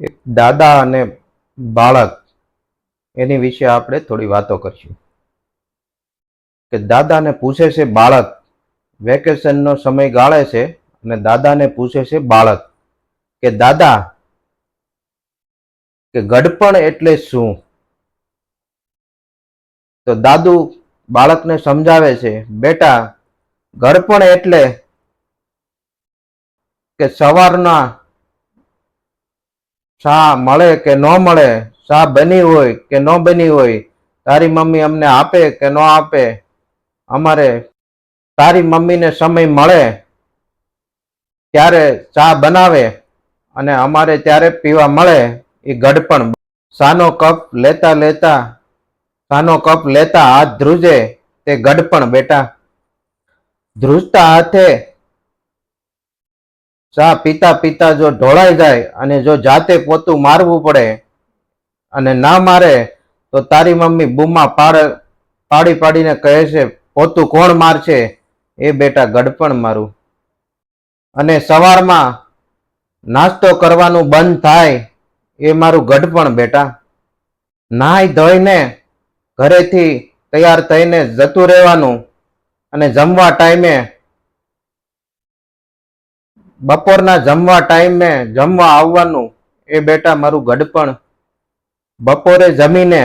એક દાદા અને બાળક, એની વિશે આપણે થોડી વાતો કરશું. કે દાદાને પૂછે છે બાળક, વેકેશનનો સમય ગાળે છે અને દાદાને પૂછે છે બાળક, કે દાદા, કે ગડપણ એટલે શું? તો દાદુ બાળકને સમજાવે છે, બેટા ગડપણ એટલે કે સવારના શા મળે કે ન મળે શા બની હોય કે ન બની હોય, તારી મમ્મી અમને આપે કે ન આપે, અમારે તારી મમ્મીને સમય મળે ત્યારે ચા બનાવે અને અમારે ત્યારે પીવા મળે, એ ગડપણ. સાનો કપ લેતા લેતા સાનો કપ લેતા હાથ ધ્રુજે તે ગડપણ બેટા. ધ્રુજતા હાથે ચા પીતા પીતા જો ઢોળાઈ જાય અને જો જાતે પોતું મારવું પડે અને ના મારે, તો તારી મમ્મી બૂમા પાડ, પાડી પાડીને કહે છે, પોતું કોણ મારશે? એ બેટા ગડપણ મારું. અને સવારમાં નાસ્તો કરવાનું બંધ થાય એ મારું ગડપણ બેટા. નાહી ધોઈને ઘરેથી તૈયાર થઈને જતું રહેવાનું અને જમવા ટાઈમે બપોરના જમવા ટાઈમે જમવા આવવાનું, એ બેટા મારું ગડપણ. બપોરે જમીને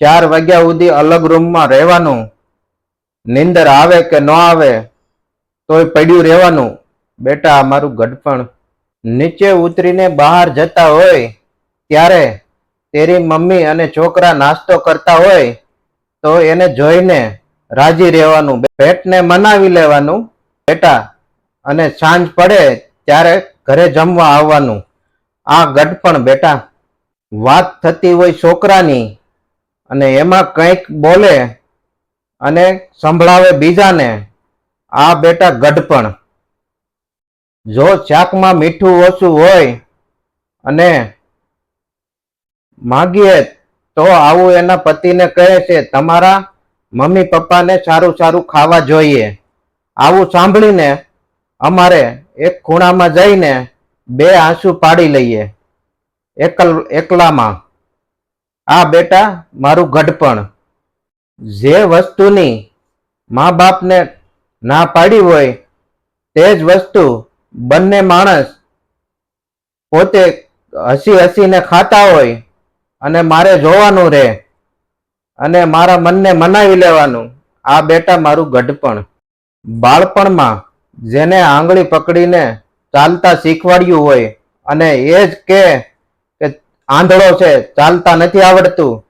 ચાર વાગ્યા સુધી અલગ રૂમમાં રહેવાનું. નિંદર આવે કે ન આવે, તોય પડ્યું રહેવાનું. બેટા મારું ગડપણ. નીચે ઉતરીને બહાર જતા હોય, ત્યારે તેરી મમ્મી અને છોકરા નાસ્તો કરતા હોય, તો એને જોઈને રાજી રહેવાનું. પેટને મનાવી લેવાનું. બેટા અને સાંજ પડે ત્યારે ઘરે જમવા આવવાનું. આ ગડપણ બેટા. વાત થતી હોય છોકરાની અને એમાં કંઈક બોલે અને સંભળાવે બીજાને. આ બેટા ગઢપણ જો શાકમાં મીઠું ઓછું હોય અને માગીએ તો આવું એના પતિને કહે છે, તમારા મમ્મી પપ્પાને સારું સારું ખાવા જોઈએ. આવું સાંભળીને અમારે એક ખૂણામાં જઈને બે આંસુ પાડી લઈએ. એકલ, એકલામાં. આ બેટા મારું ગઢપણ. જે વસ્તુની મા બાપને ના પાડી હોય તે જ વસ્તુ બંને માણસ પોતે હસી હસીને ખાતા હોય અને મારે જોવાનું રહે અને મારા મનને મનાવી લેવાનું. આ બેટા મારું ગઢપણ. બાળપણમાં જેને આંગળી પકડીને ચાલતા શીખવાડ્યું હોય અને એ જ કે આંધળો છે, ચાલતા નથી આવડતું,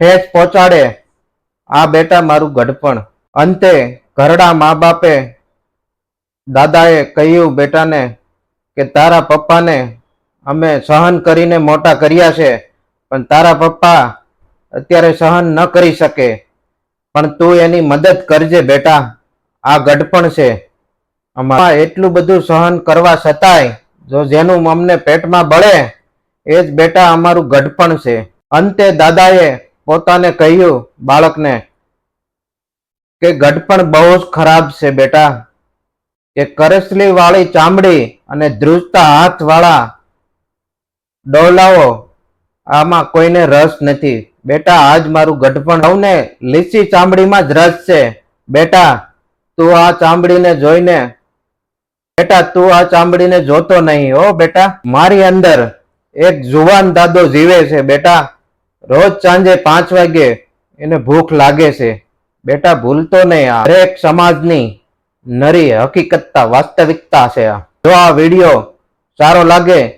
ઠેસ પહોંચાડે. આ બેટા મારું ગઢપણ. અંતે ઘરડા મા બાપે દાદાએ કહ્યું, બેટાને, કે તારા પપ્પાને અમે સહન કરીને મોટા કર્યા છે, પણ તારા પપ્પા અત્યારે સહન ન કરી શકે. પણ તું એની મદદ કરજે, બેટા. આ ગઢપણ છે. આમાં એટલું બધું સહન કરવા છતાંય જો જેનું અમને પેટમાં બળે, એ જ બેટા અમારું ગઢપણ છે. અંતે દાદાએ પોતાને કહ્યું, બાળકને, કે ગઢપણ બહુ જ ખરાબ છે બેટા, કે કરસલી વાળી ચામડી અને ધ્રુજતા હાથ વાળા ડોલાઓ આમાં કોઈને રસ નથી. બેટા, આજ મારું ગઢપણ સૌને લીસી ચામડીમાં જ રસ છે. બેટા, તું આ ચામડીને જોઈને બેટા, તું આ ચામડીને જોતો નહીં હો, બેટા. મારી અંદર એક જુવાન દાદો જીવે છે, બેટા. રોજ સાંજે પાંચ વાગે એને ભૂખ લાગે છે. બેટા, ભૂલતો નહીં આ. દરેક સમાજની નરી હકીકતતા, વાસ્તવિકતા છે આ. જો આ વીડિયો સારો લાગે,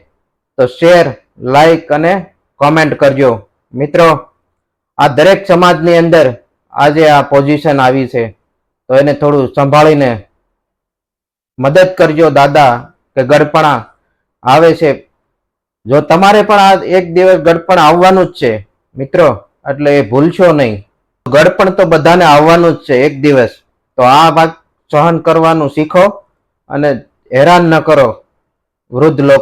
તો શેર, લાઈક અને કોમેન્ટ કરજો. મિત્રો, આ દરેક સમાજની અંદર આજે આ પોઝિશન આવી છે. તો એને થોડું સંભાળીને મદદ કરજો દાદા કે ગડપણા આવે છે. જો તમારે પણ આ એક દિવસ ગડપણ આવવાનું જ છે, મિત્રો, એટલે એ ભૂલશો નહીં. ગડપણ તો બધાને આવવાનું જ છે એક દિવસ. તો આ વાત સહન કરવાનું શીખો અને હેરાન ન કરો. વૃદ્ધ લોકો